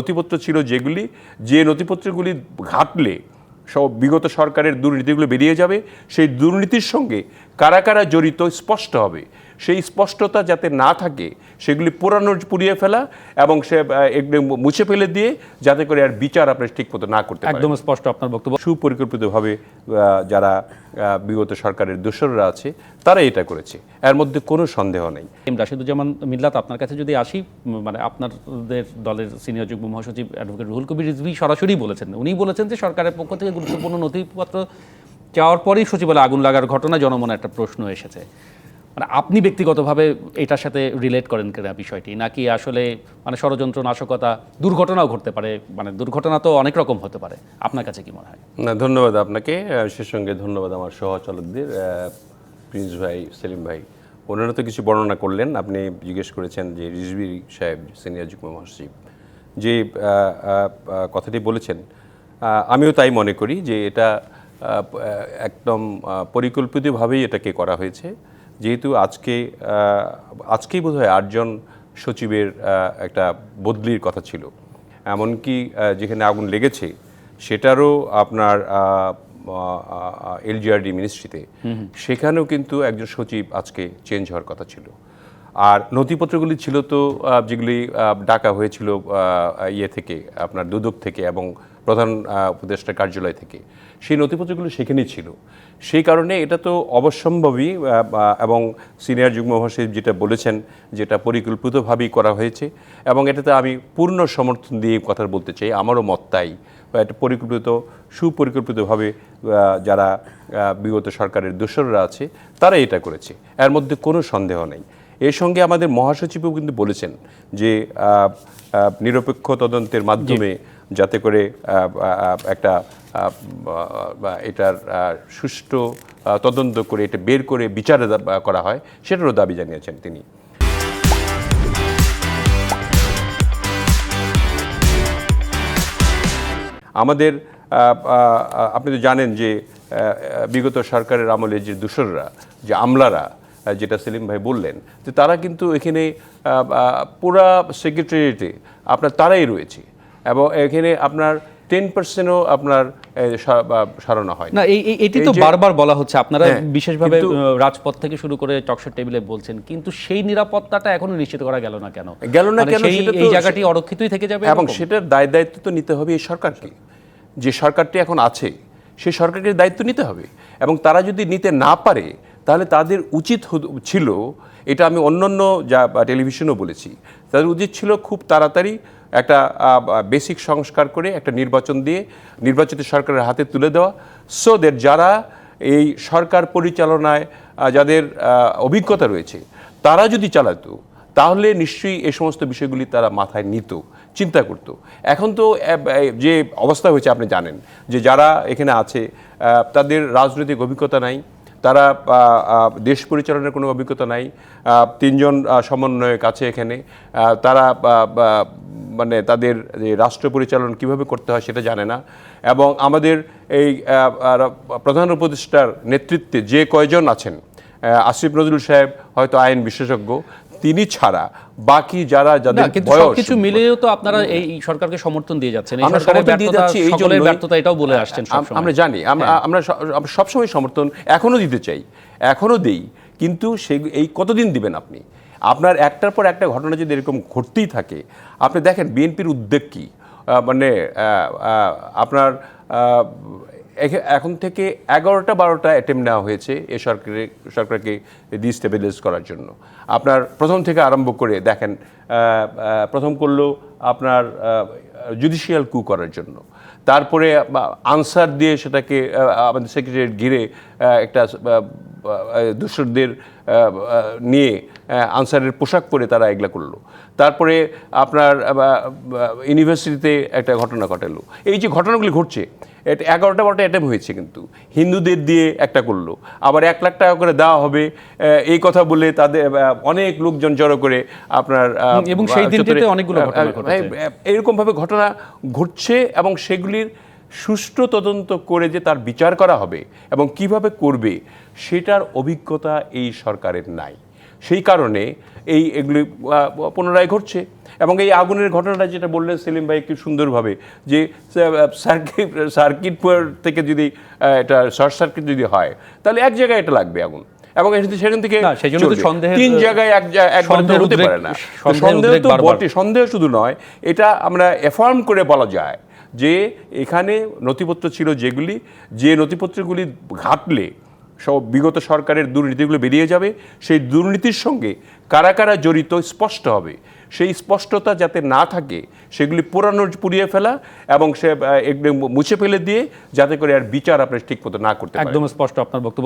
নথিপত্র ছিল যেগুলি, যে নথিপত্রগুলি ঘাটলে সব বিগত সরকারের দুর্নীতিগুলো বেরিয়ে যাবে, সেই দুর্নীতির সঙ্গে কারা কারা জড়িত স্পষ্ট হবে। সেই স্পষ্টতা যাতে না থাকে সেগুলি পুরানো পুড়িয়ে ফেলা এবং সে মুছে ফেলে দিয়ে যাতে করে আর বিচার আপনি ঠিক মতো না করতে একদম স্পষ্ট আপনার বক্তব্য। সুপরিকল্পিতভাবে যারা বিগত সরকারের দোসররা আছে তারা এটা করেছে। এর মধ্যে কোনো সন্দেহ নেই। এম রাশিদুজ্জামান মিল্লাত আপনার কাছে যদি আসি মানে আপনাদের দলের সিনিয়র যুগ্ম মহাসচিব অ্যাডভোকেট রুহুল কবির রিজভি সরাসরি বলেছেন উনি বলেছেন যে সরকারের পক্ষ থেকে গুরুত্বপূর্ণ নথিপত্র চাওয়ার পরেই সচিবালয়ে আগুন লাগার ঘটনা জনমনে একটা প্রশ্ন এসেছে। মানে আপনি ব্যক্তিগতভাবে এটার সাথে রিলেট করেন কিনা বিষয়টি? নাকি আসলে মানে ষড়যন্ত্র, নাশকতা, দুর্ঘটনাও ঘটতে পারে? মানে দুর্ঘটনা তো অনেক রকম হতে পারে। আপনার কাছে কি মনে হয়? না, ধন্যবাদ আপনাকে। সে সঙ্গে ধন্যবাদ আমার সহচালকদের। প্রিন্স ভাই, সেলিম ভাই, ওনারা তো কিছু বর্ণনা করলেন। আপনি জিজ্ঞেস করেছেন যে রিজভি সাহেব, সিনিয়র যুগ্ম মহাসচিব, যে কথাটি বলেছেন। আমিও তাই মনে করি যে এটা একদম পরিকল্পিতভাবেই এটাকে করা হয়েছে। যেহেতু আজকে আজকেই বোধহয় আটজন সচিবের একটা বদলির কথা ছিল। এমনকি যেখানে আগুন লেগেছে সেটারও আপনার এলজিআরডি মিনিস্ট্রিতে। সেখানেও কিন্তু একজন সচিব আজকে চেঞ্জ হওয়ার কথা ছিল। আর নথিপত্রগুলি ছিল তো যেগুলি ডাকা হয়েছিল ইয়ে থেকে আপনার দুদক থেকে এবং প্রধান উপদেষ্টা কার্যালয় থেকে। সেই নথিপত্রগুলো সেখানেই ছিল। সেই কারণে এটা তো অবশ্যম্ভাবী এবং সিনিয়র যুগ্ম মহাসচিব যেটা বলেছেন, যেটা পরিকল্পিতভাবেই করা হয়েছে, এবং এটাতে আমি পূর্ণ সমর্থন দিয়ে কথা বলতে চাই। আমারও মত তাই। বা একটা পরিকল্পিত, সুপরিকল্পিতভাবে যারা বিগত সরকারের দোসররা আছে, তারা এটা করেছে। এর মধ্যে কোনো সন্দেহ নেই। এর সঙ্গে আমাদের মহাসচিবও কিন্তু বলেছেন যে নিরপেক্ষ তদন্তের মাধ্যমে যাতে করে একটা এটার সুষ্ঠু তদন্ত করে এটা বের করে বিচার করা হয় সেটারও দাবি জানিয়েছেন তিনি। আমাদের আপনি তো জানেন যে বিগত সরকারের আমলে যে দূষররা যে আমলারা যেটা সেলিম ভাই বললেন যে তারা কিন্তু এখানে পুরা সেক্রেটারিয়েটে আপনার তারাই রয়েছে এবং এখানে আপনার টেন পার্সেন্টও আপনার সারানো হয়। না এই এটি তো বারবার বলা হচ্ছে আপনারা হ্যাঁ, বিশেষভাবে রাজপথ থেকে শুরু করে টকশোর টেবিলে বলছেন কিন্তু সেই নিরাপত্তাটা এখনও নিশ্চিত করা গেল না কেন? গেল না মানে কেন এই জায়গাটি অরক্ষিতই থেকে যাবে এবং সেটার দায় দায়িত্ব তো নিতে হবে এই সরকারকে। যে সরকারটি এখন আছে সেই সরকারকে দায়িত্ব নিতে হবে। এবং তারা যদি নিতে না পারে তাহলে তাদের উচিত ছিল, এটা আমি অন্যান্য যা টেলিভিশনও বলেছি, তাদের উচিত ছিল খুব তাড়াতাড়ি একটা বেসিক সংস্কার করে একটা নির্বাচন দিয়ে নির্বাচিত সরকারের হাতে তুলে দেওয়া সো দ্যাট যারা এই সরকার পরিচালনায় যাদের অভিজ্ঞতা রয়েছে, তারা যদি চালাতো, তাহলে নিশ্চয়ই এই সমস্ত বিষয়গুলি তারা মাথায় নিত, চিন্তা করত। এখন তো, এ- এ- যে অবস্থা হয়েছে, আপনি জানেন, যে যারা এখানে আছে তাদের রাজনৈতিক অভিজ্ঞতা নাই তারা দেশ পরিচালনার কোনো অভিজ্ঞতা নাই। তিনজন সমন্বয়ক আছে এখানে। তারা মানে তাদের যে রাষ্ট্র পরিচালন কীভাবে করতে হয় সেটা জানে না। এবং আমাদের এই প্রধান উপদেষ্টার নেতৃত্বে যে কয়জন আছেন আসিফ নজরুল সাহেব হয়তো আইন বিশেষজ্ঞ তিনি ছাড়া বাকি যারা যাদের বয়স সবকিছু মিলিয়েও তো আপনারা এই সরকারকে সমর্থন দিয়ে যাচ্ছেন। এই আমরা সরকারের ব্যর্থতা এই জন্যই- ব্যর্থতা এটাও বলে আসছেন আমরা জানি আমরা আমরা আমরা সবসময় সমর্থন এখনও দিতে চাই এখনও দেই কিন্তু সে এই কতদিন দিবেন আপনি? আপনার একটার পর একটা ঘটনা যদি এরকম ঘটতেই থাকে আপনি দেখেন বিএনপির উদ্যোগ কি? মানে আপনার এখন থেকে এগারোটা বারোটা অ্যাটেম্প নেওয়া হয়েছে এ সরকারের সরকারকে ডিস্টেবিলাইজ করার জন্য। আপনার প্রথম থেকে আরম্ভ করে দেখেন প্রথম করল আপনার জুডিশিয়াল কু করার জন্য। তারপরে আনসার দিয়ে সেটাকে আমাদের সেক্রেটারি ঘিরে একটা দূষরদের নিয়ে আনসারের পোশাক পরে তারা এগুলা করল। তারপরে আপনার ইউনিভার্সিটিতে একটা ঘটনা ঘটালো। এই যে ঘটনাগুলি ঘটছে এটা এগারোটা বারোটা অ্যাটেম্প হয়েছে কিন্তু। হিন্দুদের দিয়ে একটা করল। আবার এক লাখ টাকা করে দেওয়া হবে এই কথা বলে তাদের অনেক লোকজন জড়ো করে আপনার এবং সেই দিনটিতে অনেকগুলো এরকমভাবে ঘটনা ঘটছে এবং সেগুলির সুষ্ঠু তদন্ত করে যে তার বিচার করা হবে এবং কীভাবে করবে সেটার অভিজ্ঞতা এই সরকারের নাই। সেই কারণে এই এগুলি পুনরায় ঘটছে এবং এই আগুনের ঘটনাটা যেটা বললেন সেলিম ভাই কি সুন্দরভাবে যে সার্কিট সার্কিট থেকে যদি এটা শর্ট সার্কিট যদি হয় তাহলে এক জায়গায় এটা লাগবে আগুন এবং সেখান থেকে তিন জায়গায় এক হতে পারে না। সন্দেহ তো বটে সন্দেহ শুধু নয় এটা আমরা এফার্ম করে বলা যায় যে এখানে নথিপত্র ছিল যেগুলি, যে নথিপত্রগুলি ঘাটলে সব বিগত সরকারের দুর্নীতিগুলো বেরিয়ে যাবে, সেই দুর্নীতির সঙ্গে কারা কারা জড়িত স্পষ্ট হবে। সেই স্পষ্টতা যাতে না থাকে, সেগুলি পুরানো পুড়িয়ে ফেলা এবং সে মুছে ফেলে দিয়ে যাতে করে আর বিচার আপনি ঠিক মতো না করতে একদম স্পষ্ট আপনার বক্তব্য।